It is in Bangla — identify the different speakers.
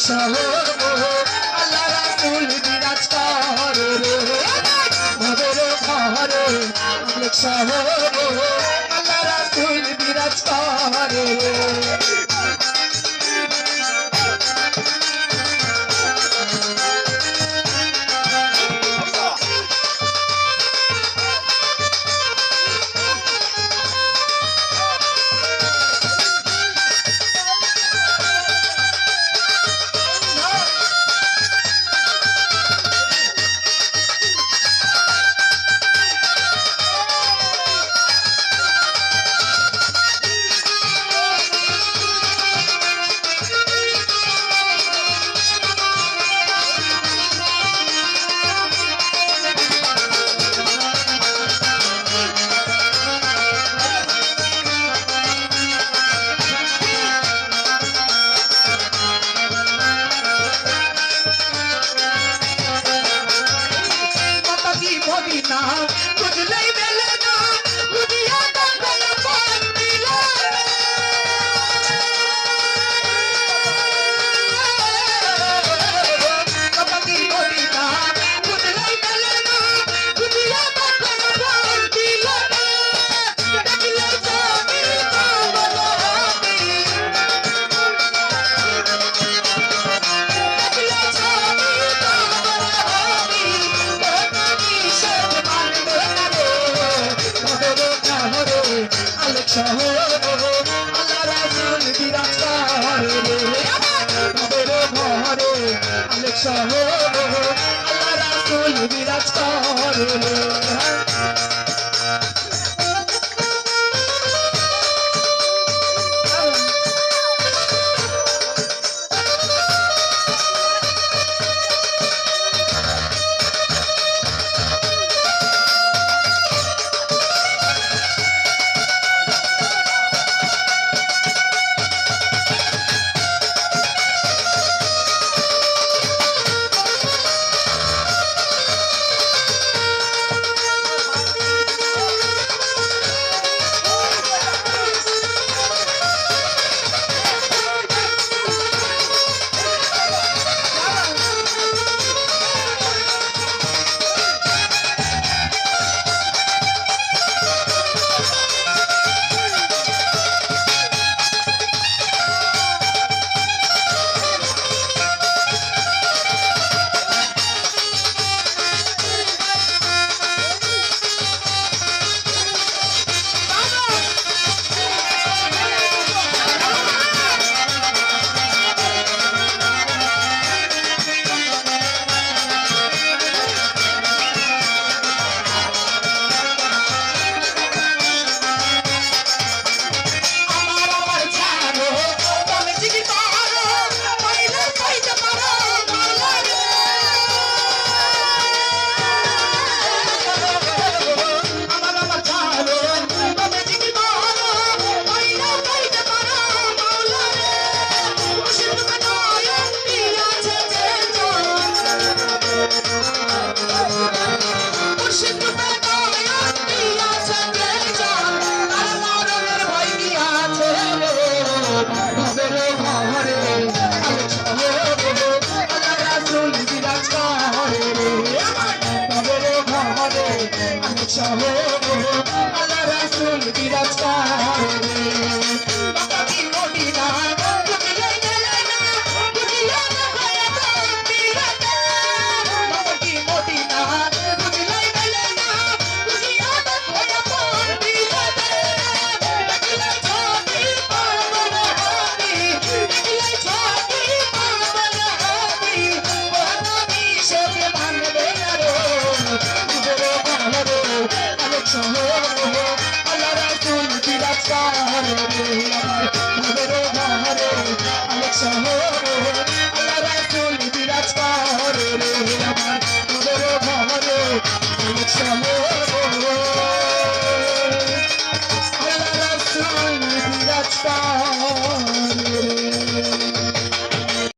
Speaker 1: শহর আল্লাহ রাসুল বিরাজ করে রে ভবের ঘরে অনেক শহর আল্লাহ রাসুল বিরাজ করে রে আচ্ছা, শহর আল্লাহ রাসুল বিরাজ করে রবের ঘরে আলেক শহর আল্লাহ রাসুল বিরাজ করে माता